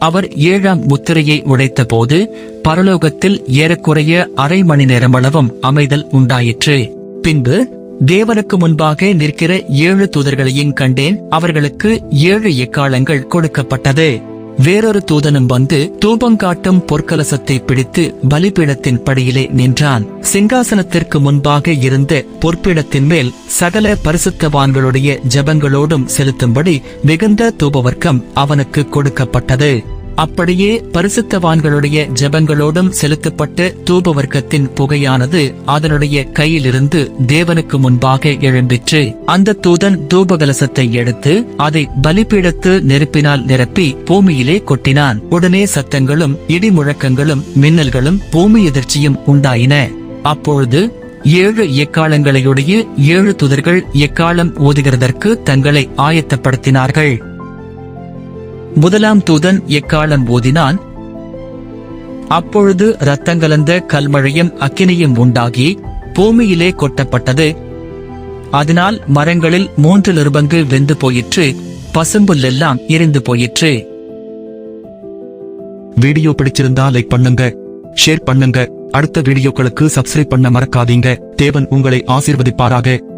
அவர் ஏழாம் முத்திரையை உடைத்தபோது பரலோகத்தில் ஏறக்குறைய அரை மணி நேரமளவும் அமைதல் உண்டாயிற்று. பின்பு தேவனுக்கு முன்பாக நிற்கிற ஏழு தூதர்களையும் கண்டேன். அவர்களுக்கு ஏழு எக்காலங்கள் கொடுக்கப்பட்டது. வேறொரு தூதனும் வந்து தூபங்காட்டும் பொற்கலசத்தை பிடித்து பலிபீடத்தின் படியிலே நின்றான். சிங்காசனத்திற்கு முன்பாக இருந்த பொற்பீடத்தின் மேல் சகல பரிசுத்தவான்களுடைய ஜெபங்களோடும் செலுத்தும்படி மிகுந்த தூபவர்க்கம் அவனுக்கு கொடுக்கப்பட்டது. அப்படியே பரிசுத்தவான்களுடைய ஜெபங்களோடும் செலுத்தப்பட்ட தூபவர்க்கத்தின் புகையானது அதனுடைய கையிலிருந்து தேவனுக்கு முன்பாக எழும்பிற்று. அந்த தூதன் தூபகலசத்தை எடுத்து அதை பலிப்பீடத்து நெருப்பினால் நிரப்பி பூமியிலே கொட்டினான். உடனே சத்தங்களும் இடி முழக்கங்களும் மின்னல்களும் பூமி எதிர்ச்சியும் உண்டாயின. அப்பொழுது ஏழு எக்காலங்களையுடைய ஏழு துதர்கள் எக்காலம் ஓதுகிறதற்கு தங்களை ஆயத்தப்படுத்தினார்கள். முதலாம் தூதன் எக்காலம் ஓதினான்? அப்பொழுது இரத்தங்கலந்த கல்மழையும் அக்கினியும் உண்டாகி பூமியிலே கொட்டப்பட்டது. அதனால் மரங்களில் மூன்று பங்கு வெந்து போயிற்று பசும்புல்லெல்லாம் எரிந்து போயிற்று. வீடியோ பிடிச்சிருந்தா லைக் பண்ணுங்க ஷேர் பண்ணுங்க அடுத்த வீடியோக்களுக்கு சப்ஸ்கிரைப் பண்ண மறக்காதீங்க. தேவன் உங்களை ஆசீர்வதிப்பாராக.